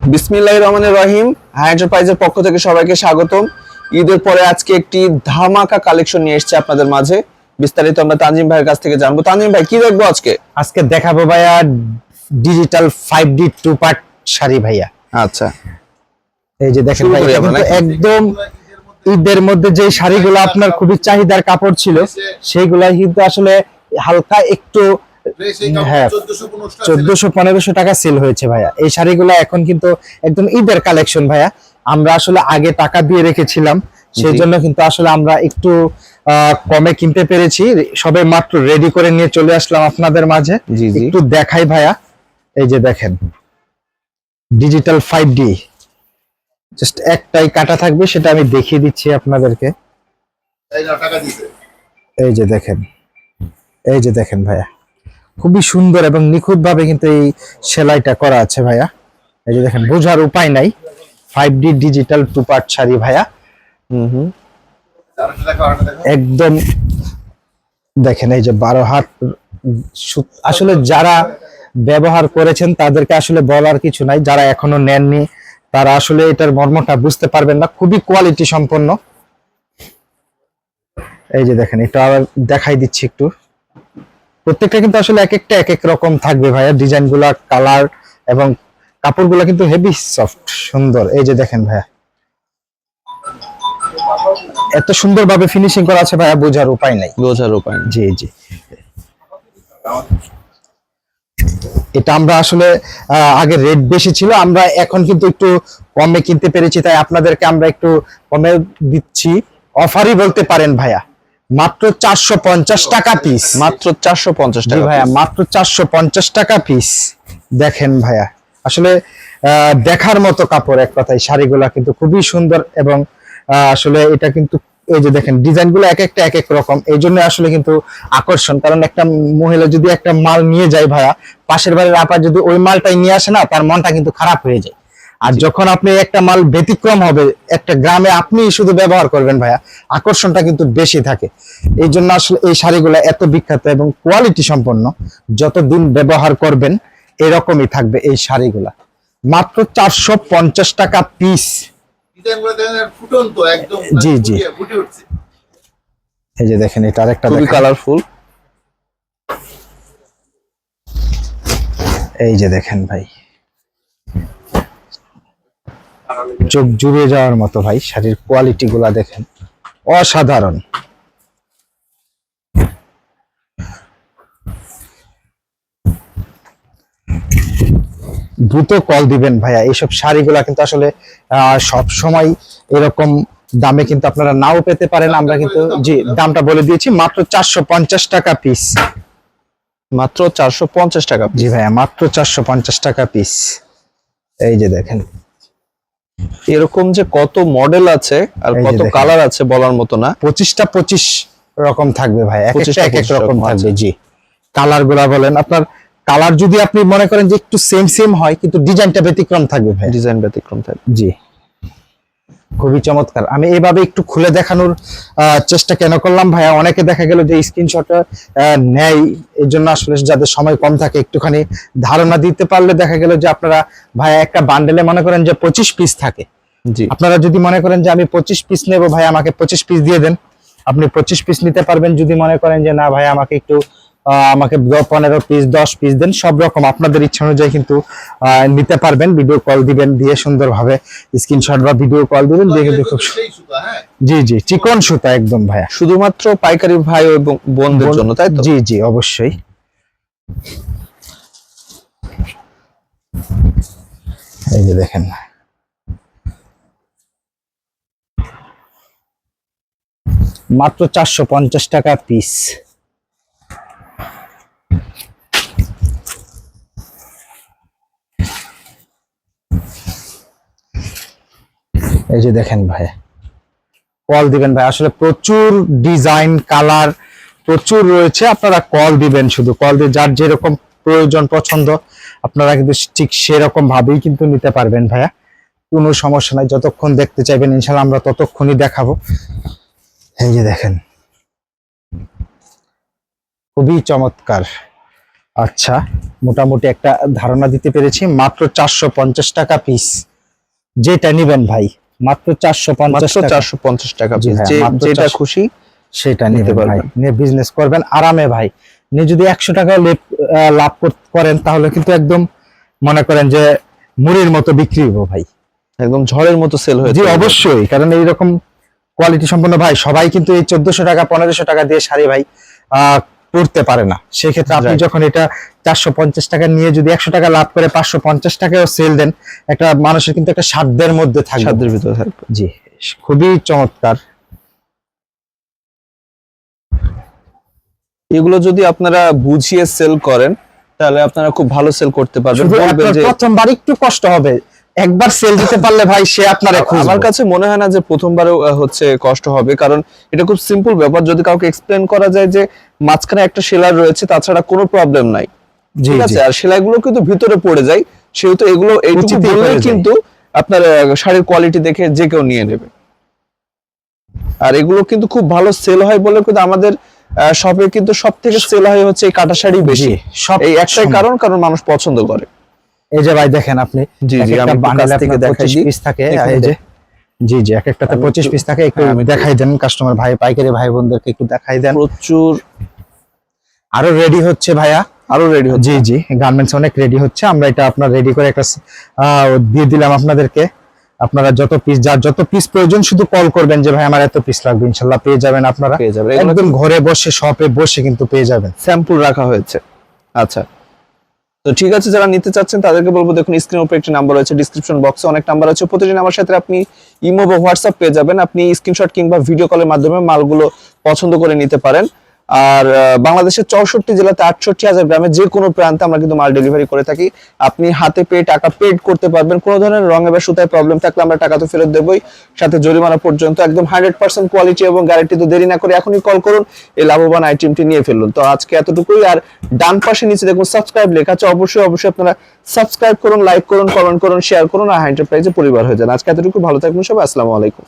বিসমিল্লাহ রহমানের রহিম। হাই এন্টারপ্রাইজের পক্ষ থেকে সবাইকে স্বাগতম। ঈদের পরে আজকে একটি ধামাকা কালেকশন নিয়ে এসেছে আপনাদের মাঝে। বিস্তারিত আমরা তানজিম ভাইয়ের কাছ থেকে জানব। তানজিম ভাই কি দেখব আজকে? আজকে দেখাবো ভাইয়া digital five D two part sari ভাইয়া। আচ্ছা। এই যে দেখেন ভাই? একদম ঈদের মধ্যে যে শাড়িগুলো আপনার খুবই চাহিদার কাপড় ছিল সেইগুলা কিন্তু আসলে হালকা একটু হ্যাঁ চোদ্দশো পনেরোশো টাকা সেল হয়েছে ভাইয়া। এই শাড়িগুলো এখন কিন্তু একদম ঈদের কালেকশন ভাইয়া। আমরা আসলে আগে টাকা দিয়ে রেখেছিলাম সেই জন্য কিন্তু আসলে আমরা একটু আহ, কমে কিনতে পেরেছি। সবে মাত্র রেডি করে নিয়ে চলে আসলাম আপনাদের মাঝে। জি, জি। একটু দেখাই ভাইয়া। এই যে দেখেন ডিজিটাল ফাইভ ডি জাস্ট একটাই কাটা থাকবে সেটা আমি দেখিয়ে দিচ্ছি আপনাদেরকে। এই যে দেখেন এই যে দেখেন ভাইয়া। খুবই সুন্দর এবং নিখুঁত ভাবে কিন্তু এই সেলাইটা করা আছে ভাইয়া। এই যে দেখেন, বোঝার উপায় নাই। Five D digital two part sari ভাইয়া। হুম হুম। একদম দেখেন, এই যে বারো হাত আসলে যারা ব্যবহার করেছেন তাদেরকে আসলে বলার কিছু নাই। যারা এখনও নেননি, তারা আসলে এটার মর্মটা বুঝতে পারবেন না। খুবই কোয়ালিটি সম্পন্ন। এই যে দেখেন, এটা আবার দেখাই দিচ্ছি একটু। প্রত্যেকটা কিন্তু আসলে এক একটা এক এক রকম থাকবে ভাইয়া। ডিজাইনগুলা কালার এবং কাপড়গুলো কিন্তু হেভি সফট সুন্দর। এই যে দেখেন ভাইয়া। এত সুন্দর ভাবে ফিনিশিং করা আছে ভাইয়া বোঝার উপায় নাই। বোঝার উপায় জি জি। এটা আমরা আসলে আগে রেট বেশি ছিল আমরা এখন কিন্তু একটু কমে কিনতে পেরেছি তাই আপনাদেরকে আমরা একটু কমে দিচ্ছি। অফারই বলতে পারেন ভাইয়া। মাত্র চারশো পঞ্চাশ টাকা পিস মাত্র চারশো পঞ্চাশ টাকা ভাইয়া মাত্র চারশো পঞ্চাশ টাকা পিস দেখেন ভাইয়া আসলে আহ, দেখার মতো কাপড় এক কথায় শাড়িগুলা কিন্তু খুবই সুন্দর এবং আসলে এটা কিন্তু এই যে দেখেন ডিজাইনগুলো এক একটা এক এক রকম এই জন্য আসলে কিন্তু আকর্ষণ। কারণ একটা মহিলা যদি একটা মাল নিয়ে যায় ভাইয়া পাশের বাড়ির আপা যদি ওই মালটাই নিয়ে আসে না তার মনটা কিন্তু খারাপ হয়ে যায়। আর যখন আপনি একটা মাল ব্যতিক্রম হবে একটা গ্রামে আপনি শুধু ব্যবহার করবেন ভাইয়া আকর্ষণটা কিন্তু বেশি থাকে। এই জন্য আসলে এই শাড়িগুলো এত বিখ্যাত এবং কোয়ালিটি সম্পন্ন যতদিন ব্যবহার করবেন এরকমই থাকবে এই শাড়িগুলা। মাত্র চারশো পঞ্চাশ টাকা পিস জি, জি। এই যে দেখেন এটা আরেকটা খুবই দেখাই। কালারফুল এই যে দেখেন ভাই। চোখ জুড়ে যাওয়ার মতো ভাই শাড়ির কোয়ালিটি গুলা দেখেন। অসাধারণ। দ্রুত কল দিবেন ভাইয়া। এইসব শাড়িগুলা কিন্তু আসলে সব সময় এরকম দামে কিন্তু আপনারা নাও পেতে পারেন। আমরা কিন্তু জি দামটা বলে দিয়েছি মাত্র চারশো পঞ্চাশ টাকা পিস মাত্র চারশো পঞ্চাশ টাকা জি ভাইয়া মাত্র চারশো পঞ্চাশ টাকা পিস এই যে দেখেন। এরকম যে কত মডেল আছে আর কত কালার আছে বলার মতো না। পঁচিশটা পঁচিশ রকম থাকবে ভাই এক একটা 25টা এক এক 25 রকম রকম থাকবে জি। কালারগুলা বলেন আপনার কালার যদি আপনি মনে করেন যে একটু সেম সেম হয় কিন্তু ডিজাইনটা ব্যতিক্রম থাকবে ভাই। ডিজাইন ব্যতিক্রম থাকবে। জি। খুবই চমৎকার। আমি এইভাবে একটু খুলে দেখানোর চেষ্টা কেন করলাম ভাইয়া? অনেকে দেখা গেল যে স্ক্রিনশট নেয় এর জন্য আসলে যাদের সময় কম থাকে একটুখানি ধারণা দিতে পারলে দেখা গেল যে আপনারা ভাইয়া একটা বান্ডেলে মনে করেন যে পঁচিশ পিস থাকে। জি। আপনারা যদি মনে করেন যে আমি পঁচিশ পিস নেব ভাই আমাকে পঁচিশ পিস দিয়ে দেন। আপনি পঁচিশ পিস নিতে পারবেন যদি মনে করেন যে না ভাই আমাকে একটু আমাকে পনেরো পিস দশ পিস দেন সব রকম আপনাদের ইচ্ছা অনুযায়ী কিন্তু আহ, নিতে পারবেন ভিডিও কল দিবেন দিয়ে সুন্দরভাবে স্ক্রিনশট বা ভিডিও কল দিবেন দিয়ে কিন্তু খুব সু- সেই সুতা হ্যাঁ। জি জি চিকন সুতা একদম ভাইয়া। শুধুমাত্র পাইকারি ভাই এবং বোনদের জন্য তাই জি জি অবশ্যই। এই যে দেখেন। মাত্র চারশো পঞ্চাশ টাকা পিস এই যে দেখেন ভাই কল দিবেন ভাই। আসলে প্রচুর ডিজাইন কালার প্রচুর রয়েছে। আপনারা কল দিবেন শুধু। কল দিয়ে যার যেরকম প্রয়োজন, পছন্দ, আপনারা কিন্তু ঠিক সেরকম ভাবেই কিন্তু নিতে পারবেন ভাইয়া। কোনো সমস্যা নাই। যতক্ষণ দেখতে চাইবেন ইনশাল্লাহ আমরা ততক্ষণই দেখাবো। এই যে দেখেন, খুবই চমৎকার। আচ্ছা মোটামুটি একটা ধারণা দিতে পেরেছি। মাত্র চারশো পঞ্চাশ টাকা পিস যেটা নিবেন ভাই মাত্র চারশো পঞ্চাশ চারশো পঞ্চাশ টাকা। যেটা খুশি সেটা নিতে পারবেন। নিয়ে বিজনেস করবেন আরামে ভাই। নিয়ে যদি একশো টাকা লাভ করেন তাহলে কিন্তু একদম মনে করেন যে মুড়ির মতো বিক্রি হব ভাই। একদম ঝড়ের মতো সেল হয়েছে জি অবশ্যই। কারণ এইরকম কোয়ালিটি সম্পন্ন ভাই সবাই কিন্তু এই চোদ্দশো টাকা পনেরোশো টাকা দিয়ে শাড়ি ভাই আহ, পড়তে পারে না। সেক্ষেত্রে আপনি যখন এটা চারশো পঞ্চাশ টাকা নিয়ে যদি একশো টাকা লাভ করে পাঁচশো পঞ্চাশ টাকাও সেল দেন একটা মানুষের কিন্তু একটা সাধ্যের মধ্যে থাকবে। সাধ্যের ভিতরে থাকবে। জি খুবই চমৎকার। এগুলো যদি আপনারা বুঝিয়ে সেল করেন তাহলে আপনারা খুব ভালো সেল করতে পারবেন। প্রথমবার একটু কষ্ট হবে। একবার সেল দিতে পারলে ভাই সে আপনার আমার কাছে মনে হয় না যে প্রথমবারও হচ্ছে কষ্ট হবে কারণ এটা খুব সিম্পল ব্যাপার। যদি কাউকে এক্সপ্লেন করা যায় যে মাঝখানে একটা সেলাই রয়েছে তাছাড়া কোনো প্রবলেম নাই। ঠিক আছে? আর সেলাইগুলো কিন্তু ভিতরে পড়ে যায় সেহেতু এগুলো এইটুকু বললেই কিন্তু আপনার শাড়ির কোয়ালিটি দেখে যে কেউ নিয়ে নেবে। আর এগুলো কিন্তু খুব ভালো সেল হয় বলে কিন্তু আমাদের শপে কিন্তু সব থেকে সেল হয় হচ্ছে এই কাটা শাড়ি বেশি। সব এই একটাই কারণ কারণ মানুষ পছন্দ করে। এই যে ভাই দেখেন আপনি জি, জি, আমি একটু থেকে দেখাই পিস থাকে এই যে জি জি এক একটাতে আমি পঁচিশ একটু- পিস থাকে একটু হ্যাঁ, দেখাই দেন কাস্টমার ভাই পাইকারি ভাই বোনদেরকে একটু দেখাই দেন। প্রচুর আরও রেডি হচ্ছে ভাইয়া? আরও রেডি হচ্ছে। জি জি গার্মেন্টস অনেক রেডি হচ্ছে আমরা এটা আপনার রেডি করে একটা দিয়ে দিলাম আপনাদেরকে। আপনারা যত পিস যার যত পিস প্রয়োজন শুধু কল করবেন যে ভাই আমার এত পিস লাগবে ইনশাল্লাহ পেয়ে যাবেন আপনারা। পেয়ে যাবেন। একদম ঘরে বসে শপে বসে কিন্তু পেয়ে যাবেন। স্যাম্পল রাখা হয়েছে। আচ্ছা তো ঠিক আছে, যারা নিতে চাচ্ছেন তাদেরকে বলব, দেখুন স্ক্রিনের উপর একটি নাম্বার আছে ডিসক্রিপশন বক্সে অনেক নাম্বার আছে। প্রতিটি নাম্বার সাথে আপনি ইমো বা হোয়াটসঅ্যাপ পেয়ে যাবেন। আপনি স্ক্রিনশট কিংবা ভিডিও কলের মাধ্যমে মালগুলো পছন্দ করে নিতে পারেন। আর বাংলাদেশের চৌষট্টি জেলাতে আটষট্টি হাজার গ্রামে যে কোনো প্রান্তে আমরা কিন্তু মাল ডেলিভারি করে থাকি। আপনি হাতে পেয়ে টাকা পেড করতে পারবেন। কোনো ধরনের রঙে বা সুতায় প্রবলেম থাকলে আমরা টাকা তো ফেরত দেবই। সাথে জরিমানা পর্যন্ত একদম হান্ড্রেড পার্সেন্ট কোয়ালিটি এবং গ্যারান্টি তো দেরি না করে এখনই কল করুন। এই লাভবান আইটেমটি নিয়ে ফেলুন। তো আজকে এতটুকুই। আর ডান পাশে নিচে দেখুন সাবস্ক্রাইব লেখা আছে। অবশ্যই অবশ্যই আপনারা সাবস্ক্রাইব করুন লাইক করুন কমেন্ট করুন শেয়ার করুন আর এন্টারপ্রাইজে পরিবার হয়ে যান। আজকে এতটুকু ভালো থাকবেন সবাই। আসসালামু আলাইকুম।